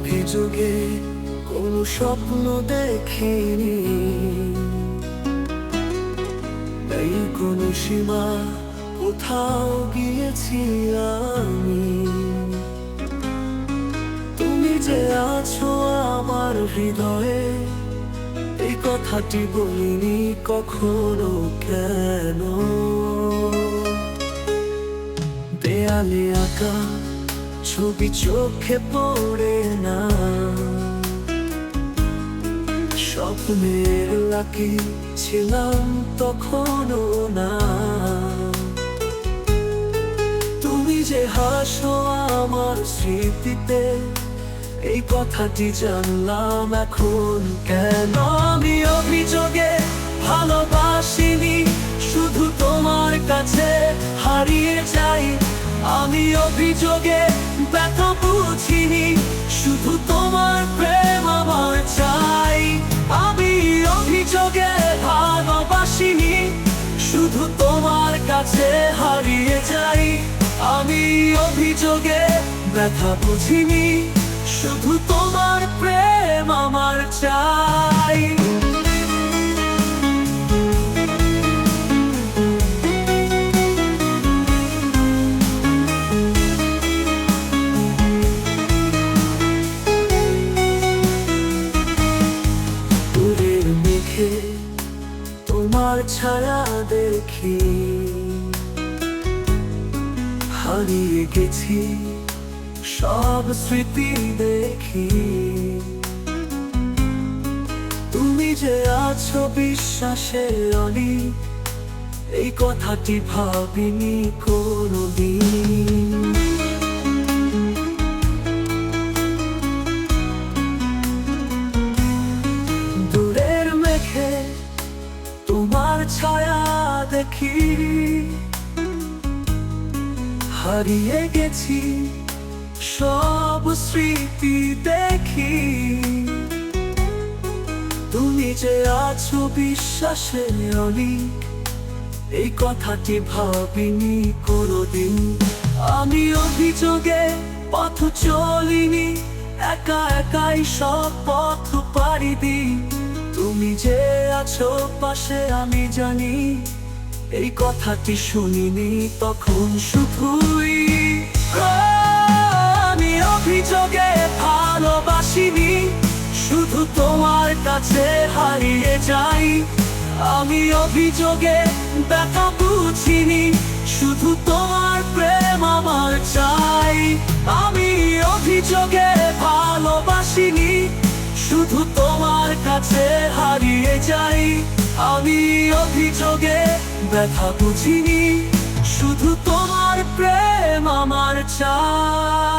অভিযোগে কোনো স্বপ্ন দেখিনি। এই কোন সীমা কোথাও গিয়েছি আমি তুমি যে আছো আমার হৃদয়ে এই কথাটি বলিনি কখনো কেন? দেয়ালে আঁকা ছবি চোখে পড়ে না। স্বপ্নের লাকি ছিলাম তখনও না। তুমি যে হাসো আমার স্মৃতিতে, এই কথাটি জানলাম এখন কেন? আমি অভিযোগে ভালোবাসিনি, শুধু তোমার কাছে হারিয়ে যাই। আমি অভিযোগে ব্যথা বুঝিনি শুধু তোমার প্রেম আমার চাই। আমি অভিযোগে ভালোবাসিনি শুধু তোমার কাছে হারিয়ে যাই। আমি অভিযোগে ব্যথা বুঝিনি, শুধু তোমার প্রেম আমার চাই। মেঘে তোমার ছায়া দেখি। হারিয়ে গেছি সব স্মৃতি দেখি। তুমি যে আছো বিশ্বাসে অনেক এই কথাটি ভাবিনি কোনোদিন। দেখি হারিয়ে গেছি সব স্মৃতি দেখি। তুমি যে আছো বিশ্বাসে অনেক এই কথাটি ভাবিনি কোনোদিন। আমি অভিযোগে পথ চলিনি, একা একাই সব পথ পাড়ি দিই। তুমি যে আছো পাশে আমি জানি এই কথাটি শুনিনি তখন শুধুই, আমি অভিযোগে ভালোবাসিনি, শুধু তোমার কাছে হারিয়ে যাই। আমি অভিযোগে ব্যথা বুঝিনি, শুধু তোমার প্রেম আমার চাই। আমি অভিযোগে ভালোবাসিনি, শুধু তোমার কাছে হারিয়ে যাই। আমি অভিযোগে ব্যথা বুঝিনি শুধু তোমার প্রেম আমার চাই।